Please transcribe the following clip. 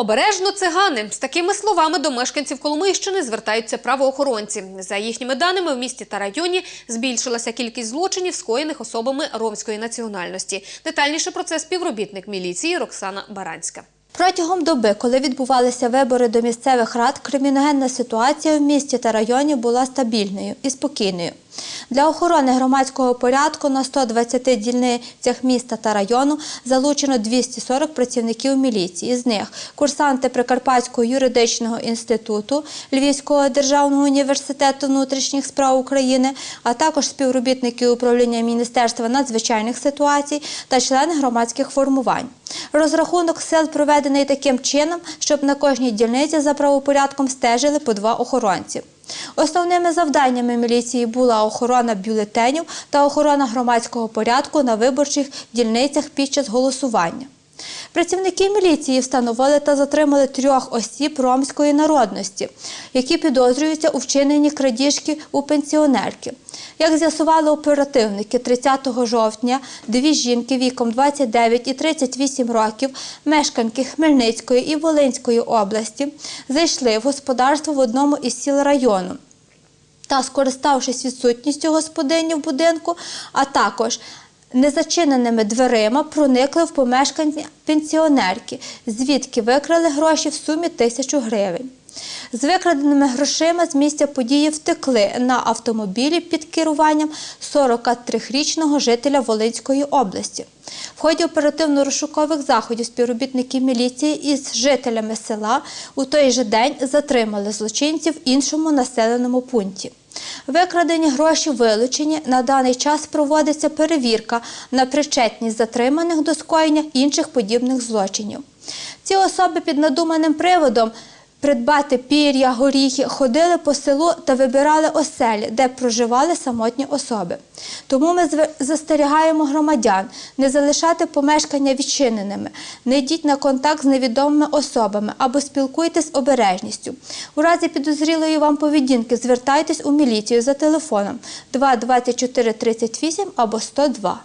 Обережно цигани з такими словами до мешканців Коломийщини звертаються правоохоронці. За їхніми даними, в місті та районі збільшилася кількість злочинів, скоєних особами ромської національності. Детальніше про це співробітник міліції Роксана Баранська. Протягом доби, коли відбувалися вибори до місцевих рад, криміногенна ситуація в місті та районі була стабільною і спокійною. Для охорони громадського порядку на 120 дільницях міста та району залучено 240 працівників міліції. З них курсанти Прикарпатського юридичного інституту, Львівського державного університету внутрішніх справ України, а також співробітники управління Міністерства надзвичайних ситуацій та члени громадських формувань. Розрахунок сил проведений таким чином, щоб на кожній дільниці за правопорядком стежили по два охоронці. Основними завданнями міліції була охорона бюлетенів та охорона громадського порядку на виборчих дільницях під час голосування. Працівники міліції встановили та затримали трьох осіб ромської народності, які підозрюються у вчиненні крадіжки у пенсіонерки. Як з'ясували оперативники, 30 жовтня дві жінки віком 29 і 38 років, мешканки Хмельницької і Волинської області, зайшли в господарство в одному із сіл району та, скориставшись відсутністю господині в будинку, а також незачиненими дверима, проникли в помешкання пенсіонерки, звідки викрали гроші в сумі тисячу гривень. З викраденими грошима з місця події втекли на автомобілі під керуванням 43-річного жителя Волинської області. В ході оперативно-розшукових заходів співробітники міліції із жителями села у той же день затримали злочинців в іншому населеному пункті. Викрадені гроші вилучені. На даний час проводиться перевірка на причетність затриманих до скоєння інших подібних злочинів. Ці особи під надуманим приводом придбати пір'я, горіхи ходили по селу та вибирали оселі, де проживали самотні особи. Тому ми застерігаємо громадян не залишати помешкання відчиненими, не йдіть на контакт з невідомими особами або спілкуйтесь з обережністю. У разі підозрілої вам поведінки звертайтесь у міліцію за телефоном 2 24 38 або 102.